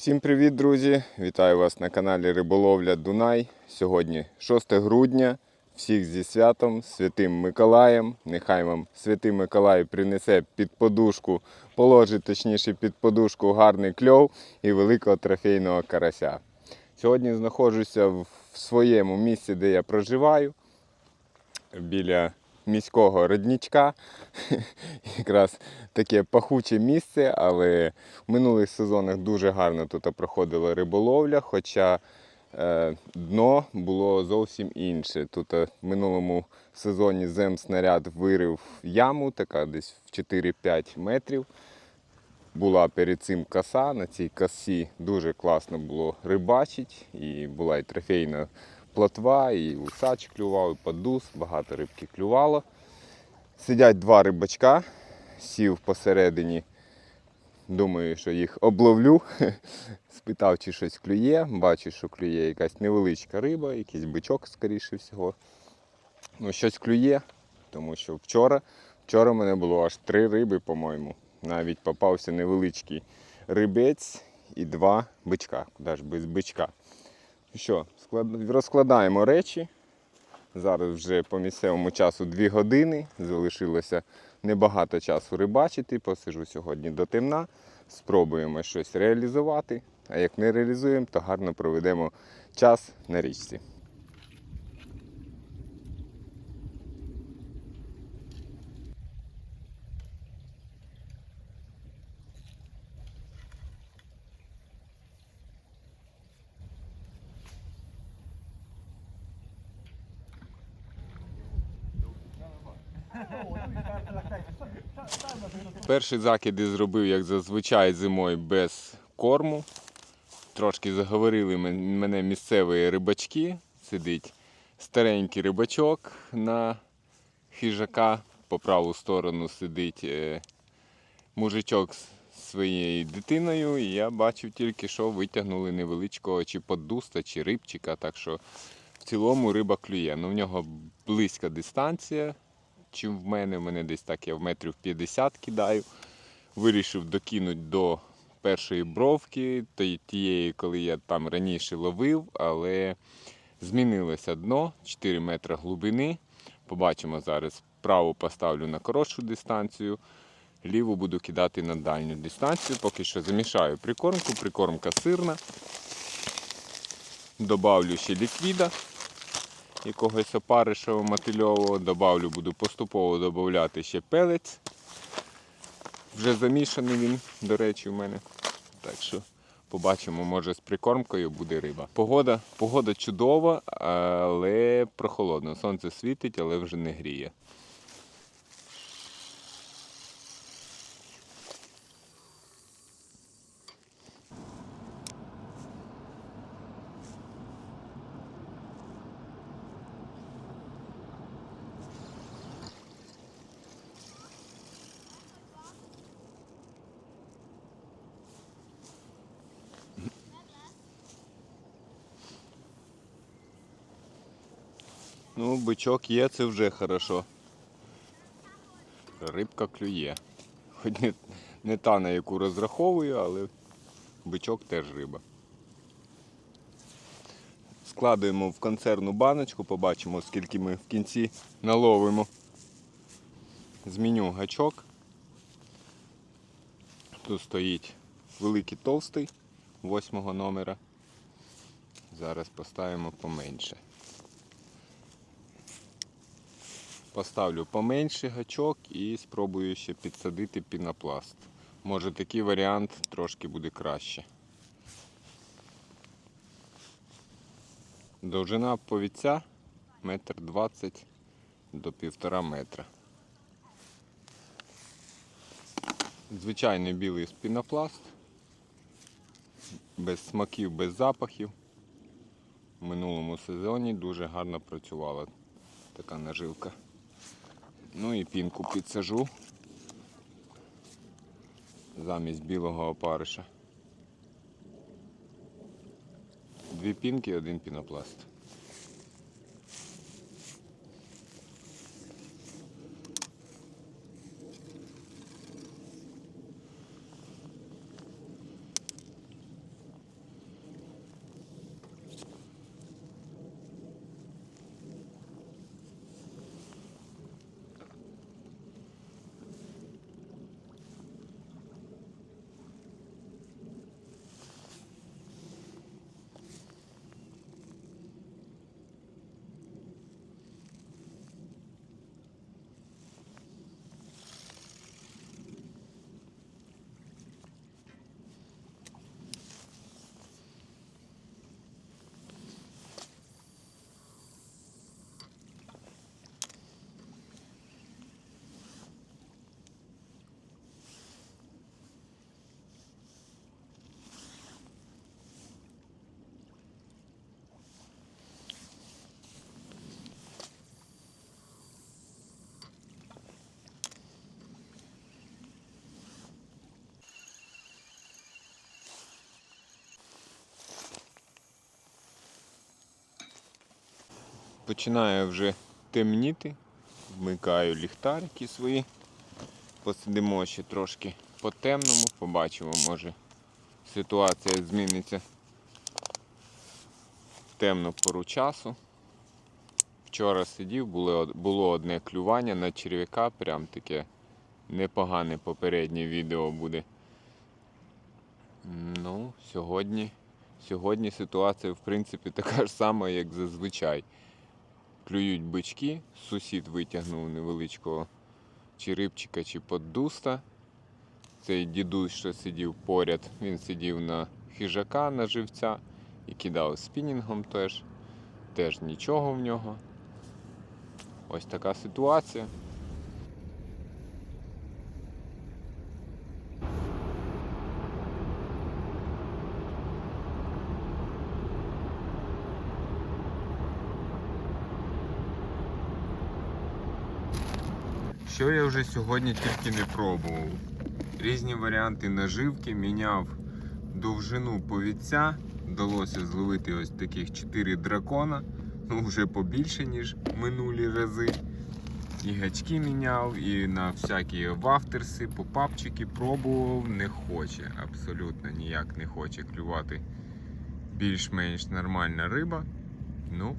Всім привіт, друзі! Вітаю вас на каналі Риболовля Дунай. Сьогодні 6 грудня. Всіх зі святом, святим Миколаєм. Нехай вам святий Миколай принесе під подушку, положить точніше під подушку гарний кльов і великого трофейного карася. Сьогодні знаходжуся в своєму місці, де я проживаю, біля міського родничка. Якраз таке пахуче місце, але в минулих сезонах дуже гарно тут проходила риболовля, хоча е, дно було зовсім інше. Тут е, в минулому сезоні земснаряд вирив яму, така десь в 4-5 метрів. Була перед цим коса. На цій косі дуже класно було рибачити. І була і трофейна плотва, і усач клював, і подус, багато рибки клювало. Сидять два рибачка, сів посередині. Думаю, що їх обловлю. Спитав, чи щось клює. Бачу, що клює якась невеличка риба, якийсь бичок, скоріше всього. Ну, щось клює, тому що вчора, вчора в мене було аж три риби, по-моєму. Навіть попався невеличкий рибець і два бичка. Куди ж без бичка. Що, розкладаємо речі. Зараз вже по місцевому часу 2 години. Залишилося небагато часу рибачити. Посижу сьогодні до темна. Спробуємо щось реалізувати. А як не реалізуємо, то гарно проведемо час на річці. Перший закид я зробив, як зазвичай, зимою без корму. Трошки заговорили мене місцеві рибачки. Сидить старенький рибачок на хижака. По праву сторону сидить е, мужичок з своєю дитиною. І я бачив тільки, що витягнули невеличкого чи подуста, чи рибчика. Так що в цілому риба клює. Ну, в нього близька дистанція, чим в мене. В мене десь так я в метрів 50 кидаю. Вирішив докинути до першої бровки, тієї, коли я там раніше ловив, але змінилося дно 4 метри глибини. Побачимо зараз. Праву поставлю на коротшу дистанцію, ліву буду кидати на дальню дистанцію. Поки що замішаю прикормку, прикормка сирна. Добавлю ще ліквіда якогось опаришевого мотильового. Добавлю, буду поступово додавати ще пелець. Вже замішаний він, до речі, у мене. Так що побачимо, може з прикормкою буде риба. Погода, погода чудова, але прохолодно. Сонце світить, але вже не гріє. Ну, бичок є, це вже хорошо. Рибка клює. Хоч не, не та, на яку розраховую, але бичок теж риба. Складуємо в консервну баночку, побачимо, скільки ми в кінці наловимо. Зміню гачок. Тут стоїть великий товстий восьмого номера. Зараз поставимо поменше. Поставлю поменше гачок і спробую ще підсадити пінопласт. Може такий варіант трошки буде краще. Довжина повіця метр двадцять до півтора метра. Звичайний білий пінопласт. Без смаків, без запахів. В минулому сезоні дуже гарно працювала така наживка. Ну і пінку підсажу замість білого опариша. Дві пінки, і один пінопласт. Починає вже темніти. Вмикаю ліхтарики свої. Посидимо ще трошки по темному, побачимо, може ситуація зміниться в темну пору часу. Вчора сидів, було, було одне клювання на черв'яка, прям таке непогане попереднє відео буде. Ну, сьогодні, сьогодні ситуація, в принципі, така ж сама, як зазвичай. Клюють бички, сусід витягнув невеличкого чи рибчика, чи поддуста. Цей дідусь, що сидів поряд, він сидів на хижака, на живця і кидав спінінгом теж. Теж нічого в нього. Ось така ситуація. Що я вже сьогодні тільки не пробував. Різні варіанти наживки, міняв довжину повідця. Вдалося зловити ось таких 4 дракона. Ну, вже побільше, ніж минулі рази. І гачки міняв, і на всякі вафтерси, попапчики пробував, не хоче, абсолютно ніяк не хоче клювати більш-менш нормальна риба. Ну,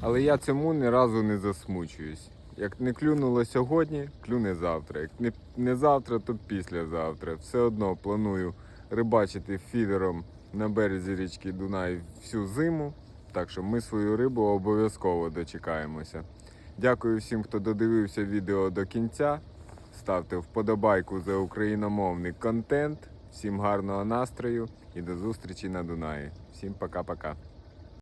але я цьому ні разу не засмучуюсь. Як не клюнуло сьогодні, клюне завтра. Як не, не завтра, то післязавтра. Все одно планую рибачити фідером на березі річки Дунай всю зиму. Так що ми свою рибу обов'язково дочекаємося. Дякую всім, хто додивився відео до кінця. Ставте вподобайку за україномовний контент. Всім гарного настрою і до зустрічі на Дунаї. Всім пока-пока.